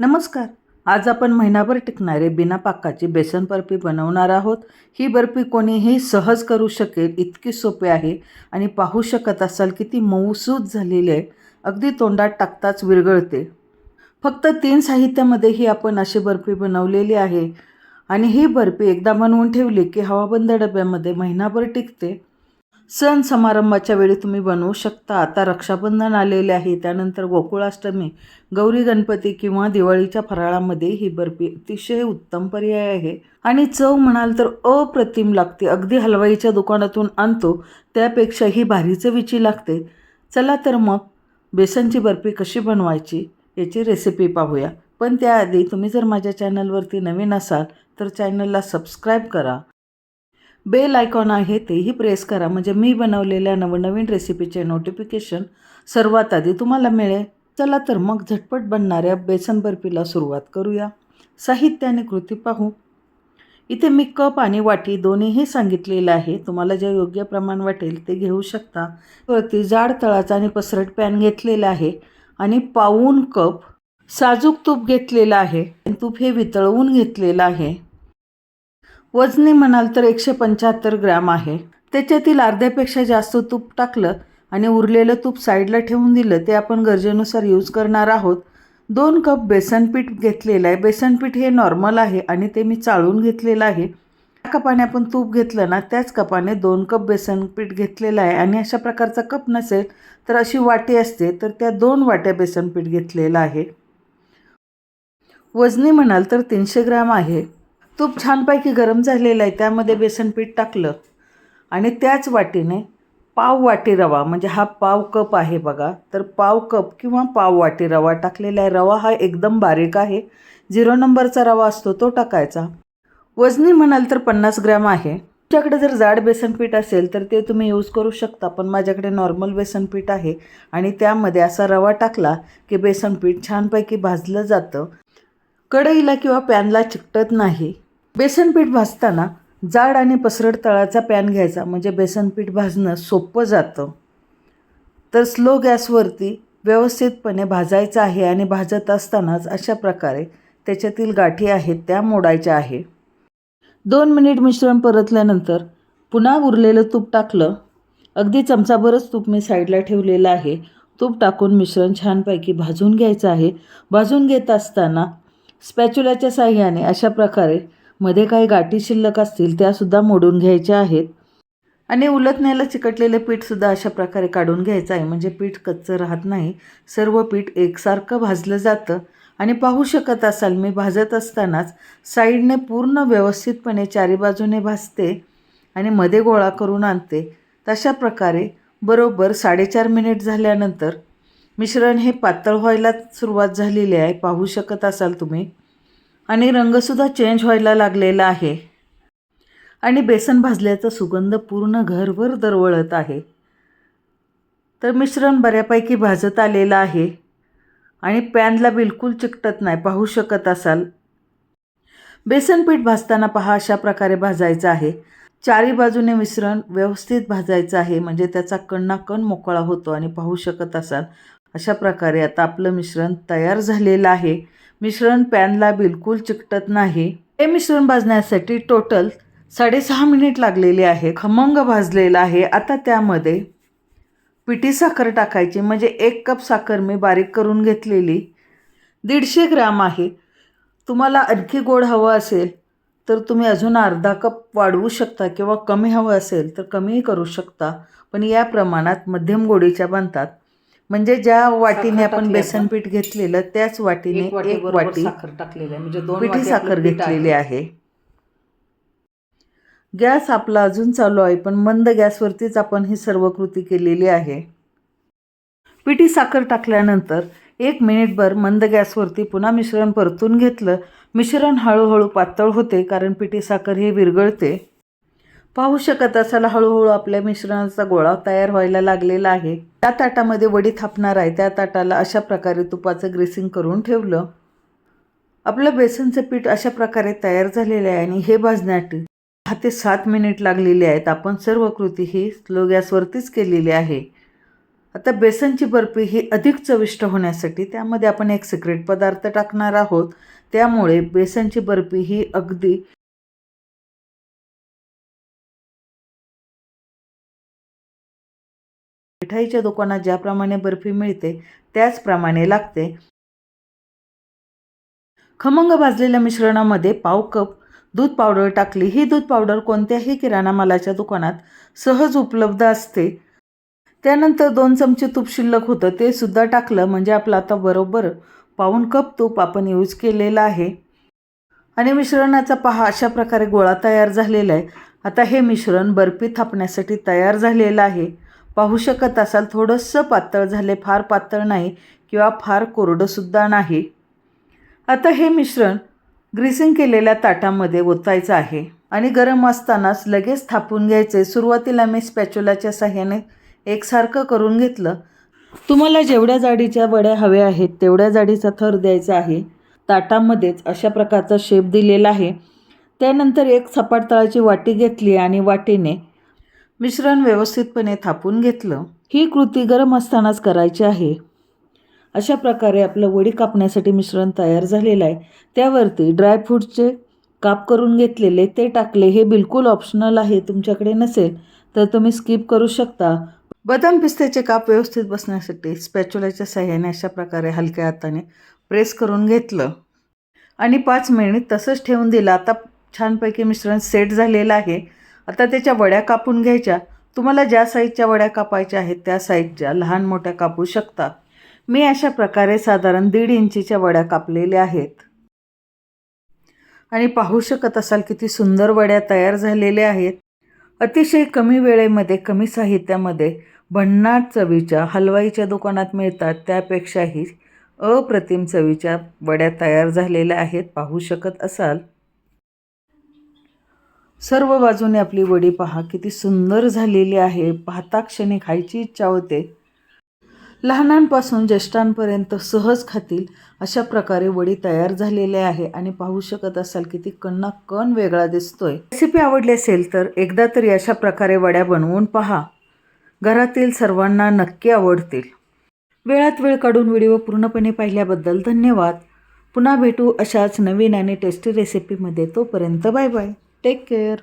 नमस्कार. आज आपण महिनाभर टिकणारे बिना पाकाची बेसन बर्फी बनवणार आहोत. ही बर्फी कोणीही सहज करू शकेल इतकी सोपी आहे आणि पाहू शकत असाल की ती मऊसूद झालेली आहे. अगदी तोंडात टाकताच विरघळते. फक्त तीन साहित्यामध्ये ही आपण अशी बर्फी बनवलेली आहे. आणि ही बर्फी एकदा बनवून ठेवली की हवाबंद डब्यामध्ये महिनाभर टिकते. सण समारंभाच्या वेळी तुम्ही बनवू शकता. आता रक्षाबंधन आलेले आहे. त्यानंतर गोकुळाष्टमी गौरी गणपती किंवा दिवाळीच्या फराळामध्ये ही बर्फी अतिशय उत्तम पर्याय आहे. आणि चव म्हणाल तर अप्रतिम लागते. अगदी हलवाईच्या दुकानातून आणतो. त्यापेक्षा ही भारी चवीची लागते. चला तर मग बेसनची बर्फी कशी बनवायची याची रेसिपी पाहूया. पण त्याआधी तुम्ही जर माझ्या चॅनलवरती नवीन असाल तर चॅनलला सबस्क्राईब करा. बेल आयकॉन आहे तेही प्रेस करा. म्हणजे मी बनवलेल्या नवनवीन रेसिपीचे नोटिफिकेशन सर्वात आधी तुम्हाला मिळेल. चला तर मग झटपट बनणाऱ्या बेसन बर्फीला सुरुवात करूया. साहित्य आणि कृती पाहू. इथे मी कप आणि वाटी दोन्हीही सांगितलेलं आहे. तुम्हाला जे योग्य प्रमाण वाटेल ते घेऊ शकता. वरती जाड तळाचा आणि पसरट पॅन घेतलेला आहे आणि पाऊन कप साजूक तूप घेतलेलं आहे. तूप हे वितळवून घेतलेलं आहे. वजनी म्हणाल तर एकशे पंच्याहत्तर ग्रॅम आहे. त्याच्यातील अर्ध्यापेक्षा जास्त तूप टाकलं आणि उरलेलं तूप साईडला ठेवून दिलं ते आपण गरजेनुसार यूज करणार आहोत. दोन कप बेसनपीठ घेतलेलं आहे. बेसनपीठ हे नॉर्मल आहे आणि ते मी चाळून घेतलेलं आहे. त्या कपाने आपण तूप घेतलं ना त्याच कपाने दोन कप बेसनपीठ घेतलेलं आहे आणि अशा प्रकारचा कप नसेल तर अशी वाटी असते तर त्या दोन वाट्या बेसनपीठ घेतलेलं आहे. वजनी म्हणाल तर तीनशे ग्रॅम आहे. तूप छानपैकी गरम झालेलं आहे. त्यामध्ये बेसन पीठ टाकलं आणि त्याच वाटीने पाव वाटी रवा म्हणजे हा पाव कप आहे बघा तर पाव कप किंवा पाव वाटी रवा टाकलेला आहे. रवा हा एकदम बारीक आहे. झिरो नंबरचा रवा असतो तो टाकायचा. वजनी म्हणाल तर पन्नास ग्रॅम आहे. तुमच्याकडे जर जाड बेसन पीठ असेल तर ते तुम्ही यूज करू शकता पण माझ्याकडे नॉर्मल बेसन पीठ आहे आणि त्यामध्ये असा रवा टाकला की बेसन पीठ छानपैकी भाजलं जातं. कढईला किंवा पॅनला चिकटत नाही. बेसनपीठ भाजताना जाड आणि पसरट तळाचा पॅन घ्यायचा. म्हणजे बेसनपीठ भाजणं सोपं जातं. तर स्लो गॅसवरती व्यवस्थितपणे भाजायचं आहे आणि भाजत असतानाच अशा प्रकारे त्याच्यातील गाठी आहेत त्या मोडायच्या आहे. दोन मिनिट मिश्रण परतल्यानंतर पुन्हा उरलेलं तूप टाकलं. अगदी चमचाभरच तूप मी साईडला ठेवलेलं आहे. तूप टाकून मिश्रण छानपैकी भाजून घ्यायचं आहे. भाजून घेत असताना स्पॅच्युलाच्या साह्याने अशा प्रकारे मध्ये काही गाठी शिल्लक असतील त्यासुद्धा मोडून घ्यायच्या आहेत. आणि उलटण्याला चिकटलेलं पीठसुद्धा अशा प्रकारे काढून घ्यायचं आहे. म्हणजे पीठ कच्चं राहत नाही. सर्व पीठ एकसारखं भाजलं जातं. आणि पाहू शकत असाल मी भाजत असतानाच साईडने पूर्ण व्यवस्थितपणे चारी बाजूने भाजते आणि मध्ये गोळा करून आणते. तशा प्रकारे बरोबर साडेचार मिनिट झाल्यानंतर मिश्रण हे पातळ व्हायला सुरुवात झालेली आहे. पाहू शकत असाल तुम्ही. आणि रंगसुद्धा चेंज व्हायला लागलेला आहे. आणि बेसन भाजल्याचा सुगंध पूर्ण घरभर दरवळत आहे. तर मिश्रण बऱ्यापैकी भाजत आलेलं आहे. आणि पॅनला बिलकुल चिकटत नाही पाहू शकत असाल. बेसनपीठ भाजताना पहा अशा प्रकारे भाजायचं आहे. चारी बाजूने मिश्रण व्यवस्थित भाजायचं आहे म्हणजे त्याचा कणा कण मोकळा होतो आणि पाहू शकत असाल. अशा प्रकारे आता आपलं मिश्रण तयार झालेलं आहे. मिश्रण पॅनला बिलकुल चिकटत नाही. हे मिश्रण भाजण्यासाठी टोटल साडेसहा मिनिट लागलेले आहे खमंग भाजलेला आहे. आता त्यामध्ये पिठी साखर टाकायची. म्हणजे एक कप साखर मी बारीक करून घेतलेली. दीडशे ग्रॅम आहे. तुम्हाला आणखी गोड हवं असेल तर तुम्ही अजून अर्धा कप वाढवू शकता किंवा कमी हवं असेल तर कमीही करू शकता. पण या प्रमाणात मध्यम गोडीच्या बनतात. म्हणजे ज्या वाटीने आपण बेसन पीठ घेतलेलं त्याच वाटीने एक वाटी साखर टाकलेली आहे. म्हणजे दोन पिठी साखर घेतलेली आहे. गॅस आपला अजून चालू आहे पण मंद गॅसवरतीच आपण ही सर्व कृती केलेली आहे. पिठी साखर टाकल्यानंतर एक मिनिटभर मंद गॅसवरती पुन्हा मिश्रण परतून घेतलं. मिश्रण हळूहळू पातळ होते कारण पिठी साखर हे विरघळते. पाहू शकत असाल हळूहळू आपल्या मिश्रणाचा गोळा तयार व्हायला लागलेला आहे. त्या ताटामध्ये वडी थापणार आहे. त्या ताटाला अशा प्रकारे तुपाचं ग्रेसिंग करून ठेवलं. आपलं बेसनचं पीठ अशा प्रकारे तयार झालेलं आहे आणि हे भाजण्यासाठी दहा ते सात मिनिट लागलेले आहेत. आपण सर्व कृती ही स्लो गॅसवरतीच केलेली आहे. आता बेसनची बर्फी ही अधिक चविष्ट होण्यासाठी त्यामध्ये आपण एक सिक्रेट पदार्थ टाकणार आहोत. त्यामुळे बेसनची बर्फी ही अगदी मिठाईच्या दुकानात ज्याप्रमाणे बर्फी मिळते त्याचप्रमाणे लागते. खमंग भाजलेल्या मिश्रणामध्ये पाव कप दूध पावडर टाकली. ही दूध पावडर कोणत्याही किराणा मालाच्या दुकानात सहज उपलब्ध असते. त्यानंतर दोन चमचे तूप शिल्लक होतं. ते सुद्धा टाकलं म्हणजे आपलं आता बरोबर पाऊण कप तूप आपण यूज केलेलं आहे. आणि मिश्रणाचा पहा अशा प्रकारे गोळा तयार झालेला आहे. आता हे मिश्रण बर्फी थापण्यासाठी तयार झालेलं आहे. पाहू शकत असाल थोडंसं पातळ झाले फार पातळ नाही किंवा फार कोरडंसुद्धा नाही. आता हे मिश्रण ग्रीसिंग केलेल्या ताटामध्ये ओतायचं आहे आणि गरम असतानाच लगेच थापून घ्यायचे. सुरुवातीला मी स्पॅच्युलाच्या साह्याने एकसारखं करून घेतलं. तुम्हाला जेवढ्या जाडीच्या वड्या हव्या आहेत तेवढ्या जाडीचा थर द्यायचा आहे. ताटामध्येच अशा प्रकारचा शेप दिलेला आहे. त्यानंतर एक सपाट तळाची वाटी घेतली आणि वाटीने मिश्रण व्यवस्थितपणे थापून घेतलं. ही कृती गरम असतानाच करायची आहे. अशा प्रकारे आपलं वडी कापण्यासाठी मिश्रण तयार झालेलं आहे. त्यावरती ड्रायफ्रूटचे काप करून घेतलेले ते टाकले. हे बिलकुल ऑप्शनल आहे. तुमच्याकडे नसेल तर तुम्ही स्किप करू शकता. बदाम पिस्त्याचे काप व्यवस्थित बसण्यासाठी स्पॅच्युलाच्या सहाय्याने अशा प्रकारे हलक्या हाताने प्रेस करून घेतलं. आणि पाच मिनिट तसंच ठेवून दिलं. आता छानपैकी मिश्रण सेट झालेलं आहे. आता त्याच्या वड्या कापून घ्यायच्या. तुम्हाला ज्या साईजच्या वड्या कापायच्या आहेत त्या साईजच्या लहान मोठ्या कापू शकता. मी अशा प्रकारे साधारण दीड इंचीच्या वड्या कापलेल्या आहेत. आणि पाहू शकत असाल किती सुंदर वड्या तयार झालेल्या आहेत. अतिशय कमी वेळेमध्ये कमी साहित्यामध्ये भन्नाट चवीच्या हलवाईच्या दुकानात मिळतात. त्यापेक्षाही अप्रतिम चवीच्या वड्या तयार झालेल्या आहेत. पाहू शकत असाल. सर्व बाजूने आपली वडी पहा किती सुंदर झालेली आहे. पाहता क्षणी खायची इच्छा होते. लहानांपासून ज्येष्ठांपर्यंत सहज खातील अशा प्रकारे वडी तयार झालेली आहे. आणि पाहू शकत असाल किती कण्णा कण वेगळा दिसतोय. रेसिपी आवडली असेल तर एकदा तरी अशा प्रकारे वड्या बनवून पहा. घरातील सर्वांना नक्की आवडतील. वेळात वेळ काढून व्हिडिओ पूर्णपणे पाहिल्याबद्दल धन्यवाद. पुन्हा भेटू अशाच नवीन आणि टेस्टी रेसिपीमध्ये तोपर्यंत बाय बाय. Take care